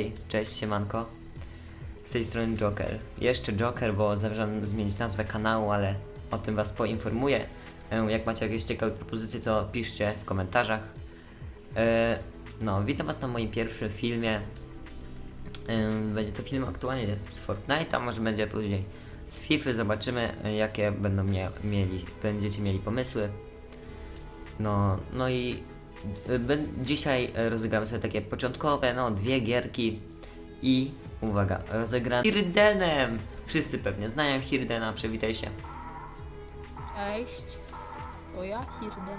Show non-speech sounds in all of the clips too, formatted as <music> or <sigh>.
Hej, cześć, siemanko. Z tej strony Joker. Jeszcze Joker, bo zamierzam zmienić nazwę kanału, ale o tym was poinformuję. E, Jak macie jakieś ciekawe propozycje, to piszcie w komentarzach. E, No, witam was na moim pierwszym filmie. E, Będzie to film aktualnie z Fortnite'a, może będzie później z FIFA. Zobaczymy, jakie będą mie mieli, będziecie mieli pomysły. No, no i dzisiaj e, rozegramy sobie takie początkowe, no, dwie gierki i uwaga, rozegram Hirdenem! Wszyscy pewnie znają Hirdena, przywitaj się. Cześć. To ja, Hirden.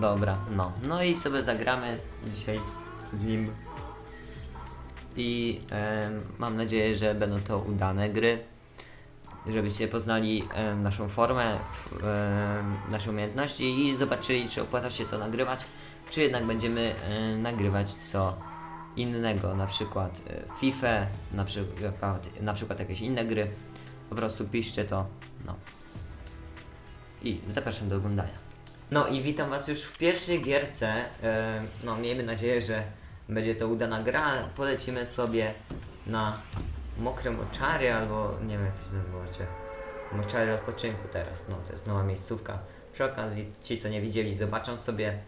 Dobra, no. No i sobie zagramy dzisiaj z nim. I em, mam nadzieję, że będą to udane gry. Żebyście poznali em, naszą formę, em, nasze umiejętności i zobaczyli, czy opłaca się to nagrywać, czy jednak będziemy em, nagrywać co innego, na przykład e, FIFA, na przykład, na przykład jakieś inne gry. Po prostu piszcie to, no. I zapraszam do oglądania. No i witam Was już w pierwszej gierce. E, no miejmy nadzieję, że będzie to udana gra. Polecimy sobie na mokre moczary albo nie wiem jak to się nazywa. Moczary odpoczynku teraz. No to jest nowa miejscówka. Przy okazji ci co nie widzieli zobaczą sobie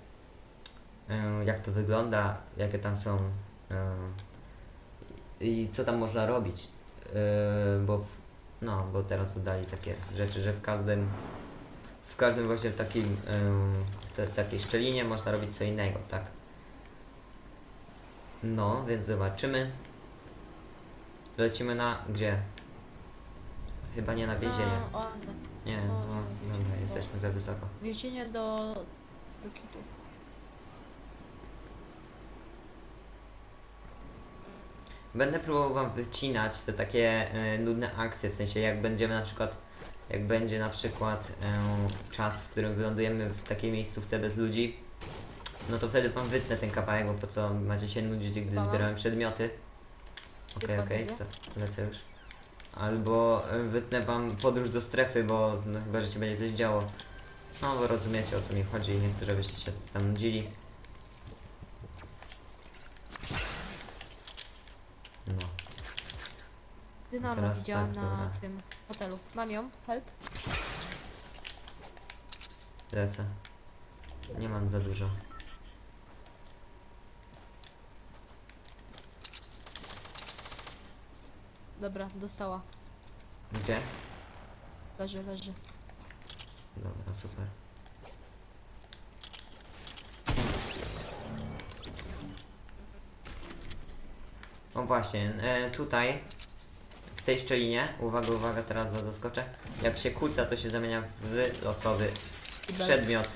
e, jak to wygląda, jakie tam są e, i co tam można robić. E, bo w, no bo teraz dodali takie rzeczy, że w każdym w każdym właśnie takim ym, te, takiej szczelinie można robić co innego, tak? No, więc zobaczymy. Lecimy na gdzie? Chyba nie na więzienie. No, oazę. Nie, no, dobra, jesteśmy za wysoko. Więzienie do... do kitu. Będę próbował wam wycinać te takie e, nudne akcje, w sensie jak będziemy na przykład, jak będzie na przykład e, czas, w którym wylądujemy w takiej miejscówce bez ludzi, no to wtedy wam wytnę ten kawałek, bo po co macie się nudzić, gdy Dobra. zbierałem przedmioty. Okej, okej, to lecę już. Albo e, wytnę wam podróż do strefy, bo no, chyba, że się będzie coś działo. No, bo rozumiecie o co mi chodzi i nie chcę, żebyście się tam nudzili. No. Dynamo Teraz widziałam tak, na dobra. tym hotelu. Mam ją? Help? Lecę. Nie mam za dużo. Dobra, dostała. Gdzie? Leży, leży. Dobra, super. O właśnie, e, tutaj w tej szczelinie, uwaga, uwaga, teraz was zaskoczę. Jak się kłóca, to się zamienia w losowy Kibel. przedmiot.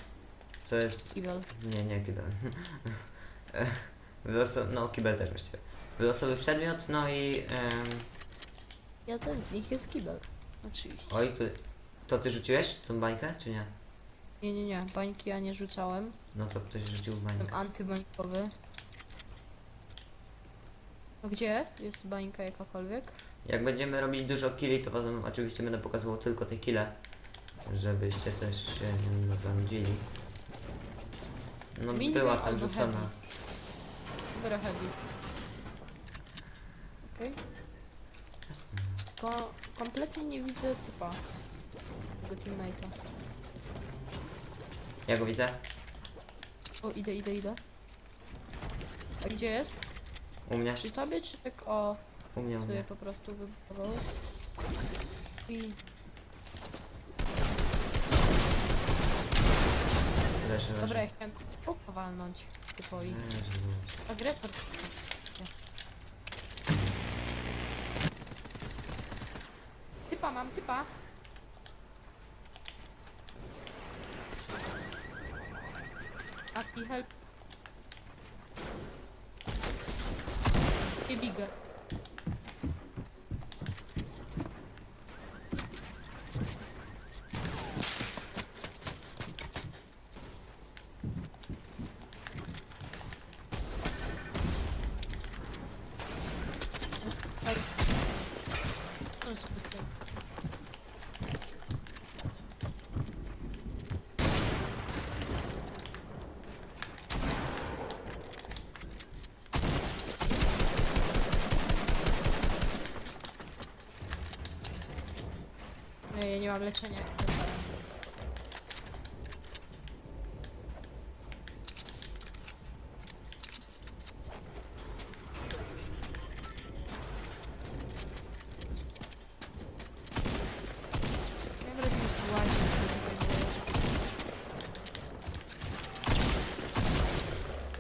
Co jest Kibel. Nie, nie kibel. <laughs> E, Wyloso... No, kibel też właściwie. Wylosowy przedmiot, no i... em, Ja ten z nich jest kibel. Oczywiście. Oj, to, to ty rzuciłeś tą bańkę, czy nie? Nie, nie, nie. Bańki ja nie rzucałem. No to ktoś rzucił bańkę. Jestem antybańkowy. A gdzie jest bańka jakakolwiek? Jak będziemy robić dużo killi, to wam oczywiście będę pokazywał tylko te kile. Żebyście też się nie zanudzili. No Mini była albo tam rzucona. heavy. Dobra, heavy. Okej. Ko kompletnie nie widzę typa. Tego teammate'a. Ja go widzę? O, idę, idę, idę. A gdzie jest? U mnie? Przy tobie, czy tak o U mnie, u sobie mnie. po prostu wybudował? I Leży, leży. dobra, ja chciałem o, powalnąć typowi. Leży, leży. Agresor. Typa mam, typa. Aki, help. Nie bigger. Hej. To jest specjalne. Nie mam leczenia. Ja będę tu słuchać.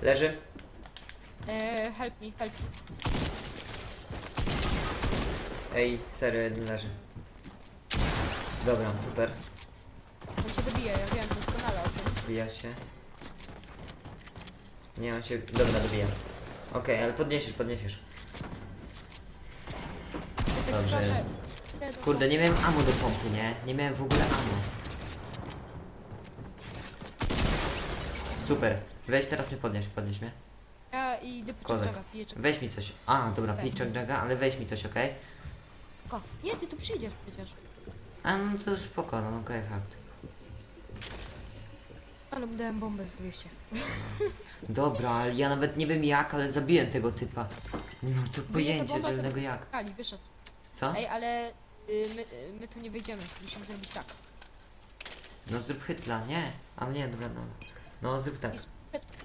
Leży? Eee, help me, help me. Ej, serio, jeden leży. Dobra, super. On się dobija, ja wiem doskonale o tym. Dobija się. Nie, on się... Dobra, dobija. Okej, ale podniesiesz, podniesiesz. Ja tak Dobrze jest. Kurde, nie miałem ammo do pompy, nie? Nie miałem w ogóle ammo. Super. Weź teraz mnie podnieś, podnieś mnie. Ja idę po Kozak. czerwaka, piję czerwaka. Weź mi coś. A, dobra, Weź. piczek Jaga, ale weź mi coś, okej? Nie, ty tu przyjdziesz przecież. A no to spoko, no okej, fakt. Ale dałem bombę z 200. Dobra, ale ja nawet nie wiem jak, ale zabiłem tego typa. Nie mam tu pojęcia bomba, zielonego jak. Kali, wyszedł. Co? Ej, ale y, my, y, my tu nie wyjdziemy. Musimy zrobić tak. No zrób hycla, nie? A nie, dobra, no. No zrób tak.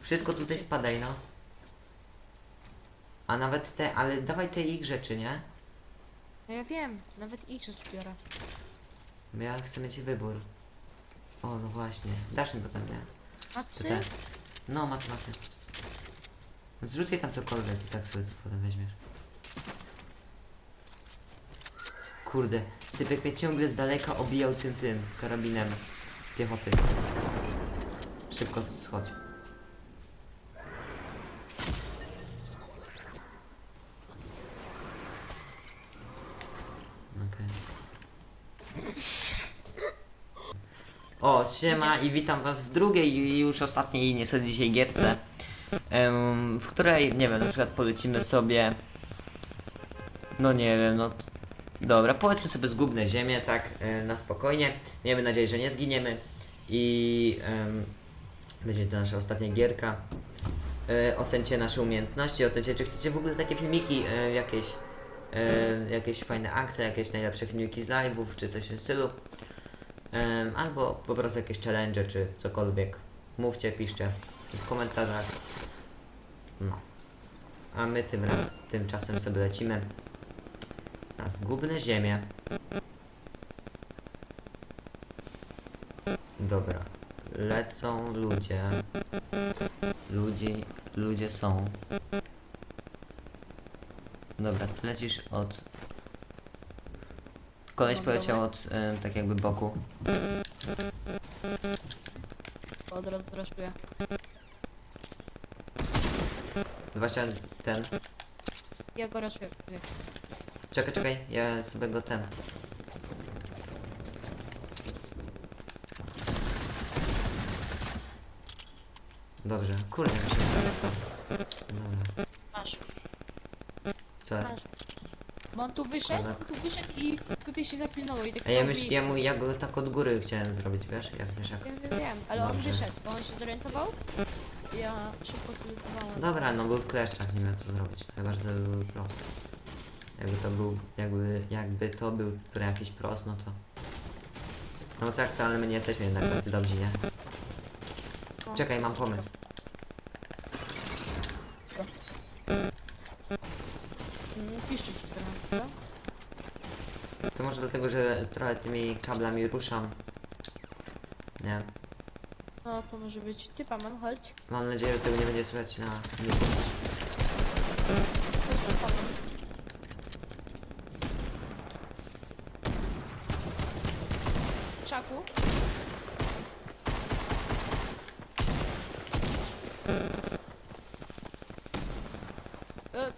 Wszystko tutaj spadaj, no. A nawet te, ale dawaj te ich rzeczy, nie? No ja wiem, nawet ich rzecz biorę. Ja chcę mieć wybór. O, no właśnie. Dasz mi potem, nie? To Macy? te. No, macy, macy. No Zrzucaj tam cokolwiek i tak sobie to potem weźmiesz. Kurde, typek mnie ciągle z daleka obijał tym, tym, karabinem piechoty. Szybko schodź. Siema i witam was w drugiej i już ostatniej niestety dzisiaj gierce, w której, nie wiem, na przykład polecimy sobie, no nie wiem, no, dobra, powiedzmy sobie zgubne ziemię, tak, e, na spokojnie, miejmy nadzieję, że nie zginiemy i będzie to nasza ostatnia gierka. E, ocencie nasze umiejętności, ocencie, czy chcecie w ogóle takie filmiki, e, jakieś, e, jakieś fajne akcje, jakieś najlepsze filmiki z live'ów, czy coś w tym stylu. Albo po prostu jakieś challenge, czy cokolwiek. Mówcie, piszcie w komentarzach. No. A my tym, tymczasem sobie lecimy na zgubne ziemię. Dobra. Lecą ludzie. Ludzie, ludzie są. Dobra, lecisz od... Koleś poleciał od em, tak jakby boku. Od razu zraszuję. Zwłaszcza ten. Ja go raszuję. Czekaj, czekaj, ja sobie go ten. Dobrze, kurde, mi się to. Dobra, Masz, co jest? masz. Bo on tu wyszedł, on tu wyszedł i tutaj się zapilnował i tak A ja samo myśl, jest. ja, mu, ja go tak od góry chciałem zrobić, wiesz? Jak wiesz jak. Wiem, wiem, wiem, ale on Dobrze. wyszedł, bo on się zorientował. Ja szybko zlutowałem. Dobra, no był w kleszczach, nie miał co zrobić. Chyba, że to był prost. Jakby to był, jakby, jakby to był który jakiś prost, no to... No tak, co, ale my nie jesteśmy jednak tacy dobrzy, nie? No. Czekaj, mam pomysł. Mm, Piszcie ci to na to. To może dlatego, że trochę tymi kablami ruszam. Nie. No to może być typa, mam chodź. Mam nadzieję, że tego nie będzie słychać na. Krzaku. E,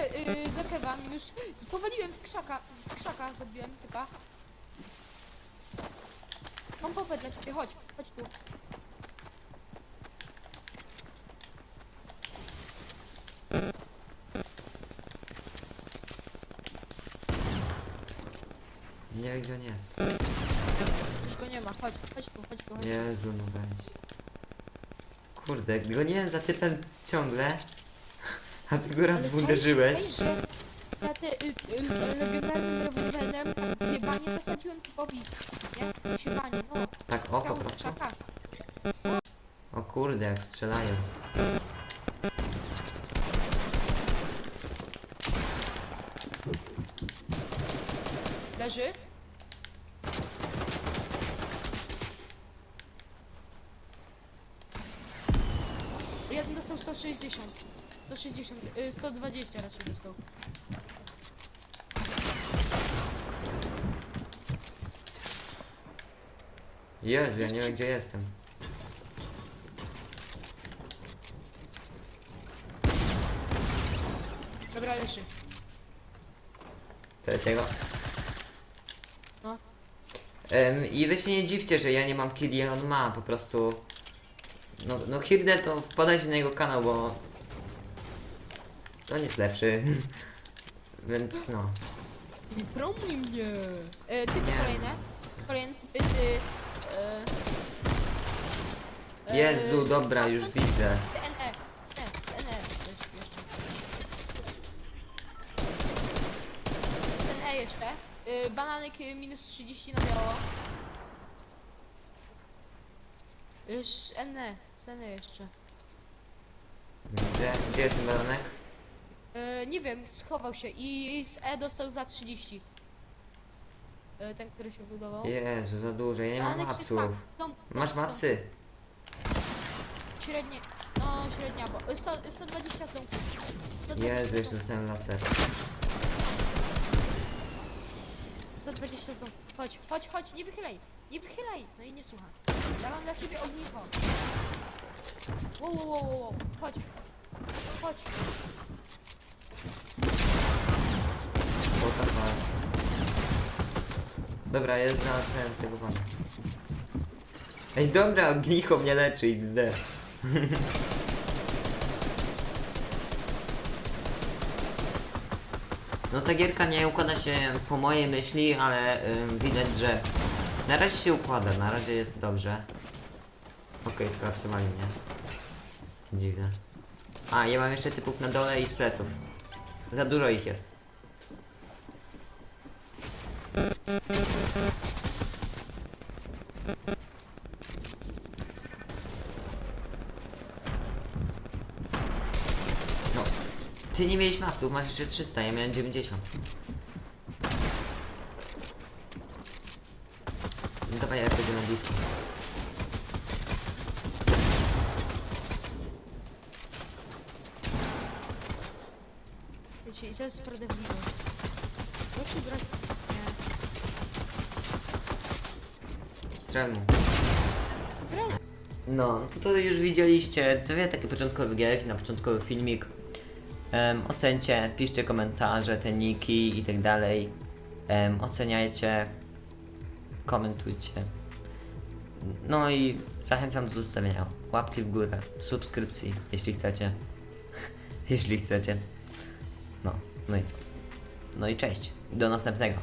Ke, y, za kewa minus... Spowaliłem w krzaka, z krzaka zabiłem typa. Mam popę dla ciebie, chodź, chodź tu. Nie wiem, gdzie on jest. Już go nie ma, chodź, chodź tu, chodź tu, chodź tu. Jezu, no weź. Kurde, go nie za typem ciągle. A ty go raz że- Ja te, y, y, legendarnym rewolwerem jebanie zasadziłem typowi. Nie? Siebanie, no. Tak, o, po prostu. O kurde, jak strzelają. Leży. Jeden dostał 160. 160, y, 120 raczej dostał. Jezu, ja nie wiem gdzie jestem. Dobra, leży. To jest jego. No. Em, I wy się nie dziwcie, że ja nie mam killi, on ma po prostu. No, no Hirde to wpadajcie na jego kanał, bo on jest lepszy. <laughs> Więc no. Nie promuj mnie! E, typy Nie. kolejne. Kolejne typy z... E, e, Jezu, dobra, już widzę. TNE. E, jeszcze. TNE jeszcze. E, bananek e, minus 30 na biało. Już NE. SNE jeszcze. Gdzie, gdzie jest ten balonek? E, nie wiem, schował się i z E dostał za 30. E, ten, który się budował. Jezu, za dużo, ja nie mam jest dom- Masz dom- macy? Średnie, no średnia, bo 100, 120 z domku. 120 Jezu, jeszcze domku. dostałem laser. 120 z domku. Chodź, chodź, chodź, nie wychylaj, nie wychylaj. No i nie słuchaj. Ja mam dla ciebie ognicho. Wow, wow, wow, wow, wow. chodź. Chodź. Fuck? Dobra, jest znalazłem tego pana. Ej, dobra, ognicho mnie leczy, XD. No ta gierka nie układa się po mojej myśli, ale ym, widać, że na razie się układa, na razie jest dobrze. Okej, skolapsowali mnie. Dziwne. A, ja mam jeszcze typów na dole i z pleców. Za dużo ich jest. No, ty nie miałeś masów, masz jeszcze 300, ja miałem 90. No Dawaj, ja będę na blisko. I to jest sprawiedliwe. Proszę brać... Nie. Strzel mu. Dobra. No, to już widzieliście dwie takie początkowe gierki, na początkowy filmik. Em, ocencie, piszcie komentarze, te niki i tak dalej. Em, oceniajcie, komentujcie. No i zachęcam do zostawienia łapki w górę, subskrypcji, jeśli chcecie. <laughs> jeśli chcecie. No, no i co? No i cześć, do następnego.